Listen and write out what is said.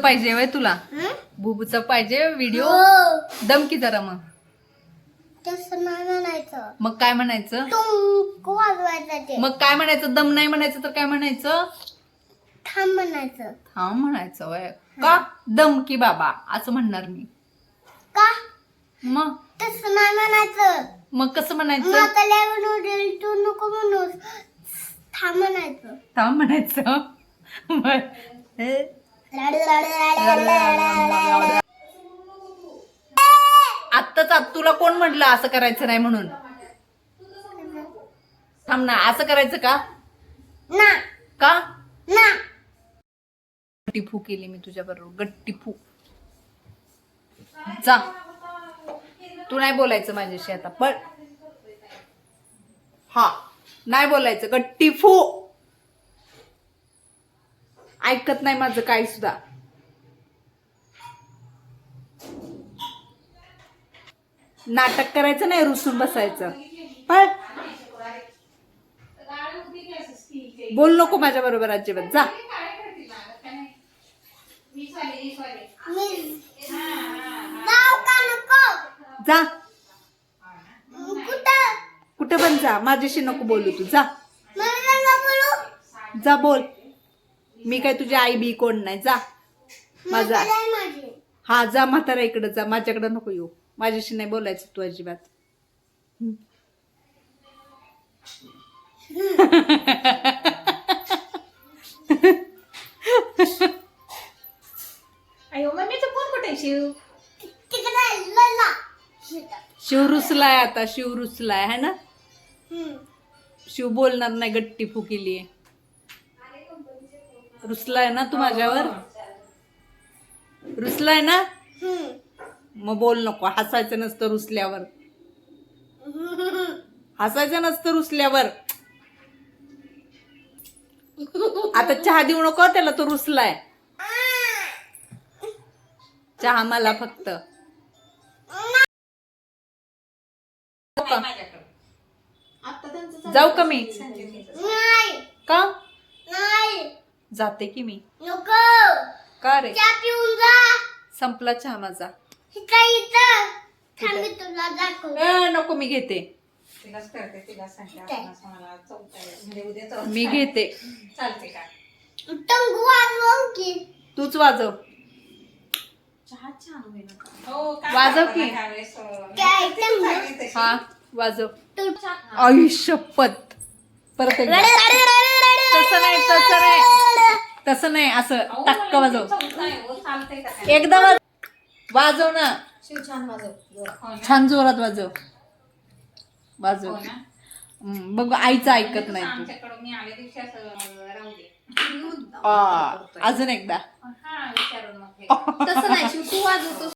पाहिजे वय तुला? बुबूचा पाहिजे व्हिडिओ हो. दम की जरा मग. तसं नाही म्हणायचं. मग काय म्हणायचं? टुंक वाजवायचं ते. मग काय म्हणायचं? दम नाही म्हणायचं तर काय म्हणायचं? थांब म्हणायचं. हा म्हणायचं वय. का? दम की बाबा असं म्हणणार मी. का? मग? तसं नाही म्हणायचं. मग कसं म्हणायचं? माता लेवून उडेल तू नको थांब म्हणायचं. थांब म्हणायचं. बर. हे. आत्ताच आत तुला कोण म्हटलं असं करायचं नाही म्हणून? थांब ना असं करायचं का? ना. का? ना. गट्टी फू केली मी तुझ्या बरोबर गट्टी फू जा. तू नाही बोलायचं माझ्याशी आता पण हा नाही बोलायचं गट्टी फू ऐकत नाही माझं काही सुद्धा. नाटक करायचं नाही रुसून बसायचं. पण बोल नको माझ्या बरोबर अजिबात. जा. जा. कुठं? कुठे पण जा. माझ्याशी नको बोलू तू. जा. जा बोल. मी काय तुझी आई बी कोण नाही. जा. माझा हा जा म्हातारा इकडे जा. माझ्याकडे नको येऊ. माझ्याशी नाही बोलायचं तू अजिबात. अयो मम्मीचं फोन कुठे आहे शिव रुसलाय आता शिव रुसलाय है ना. शिव बोलणार नाही गट्टी फुकिली रुसलाय ना तू माझ्यावर? रुसलाय ना. मग बोल नको हसायचं नसतं रुसल्यावर. हसायचं नसतं रुसल्यावर. आता चहा देऊ नको त्याला तो रुसलाय. चहा मला फक्त. जाऊ का? मी? नाही का? नाही. जाते की मी? नको. का रे? चहा पिऊन जा. संपला चहा माझा. इथं? इथं. थांब मी तुला दाखव ए, नको मी घेते. तिलाच करते तिला सांगते. आपणास मला चौथा आहे. म्हणजे उद्या चौथा मी आहे. घेते. चालते का? टंगू वाजवू की. तूच वाजव. चहा छान होईल आता. हो काय वाजव करता की. अं, काय? सांगितलं तशी. हा वाजव. तू आई शपथ परत एकदा. तसं नाही तसं नाही. तसं नाही असं टक्क वाजव. हो, चालतंय का? काय? एकदा वाज वाजव ना. शिव छान वाजव. जोरात. हो ना? छान जोरात वाजव. वाजव. हो बघ आईचं ऐकत नाही तू. अजून एकदा. तसं नाही शिव तू वाजवतो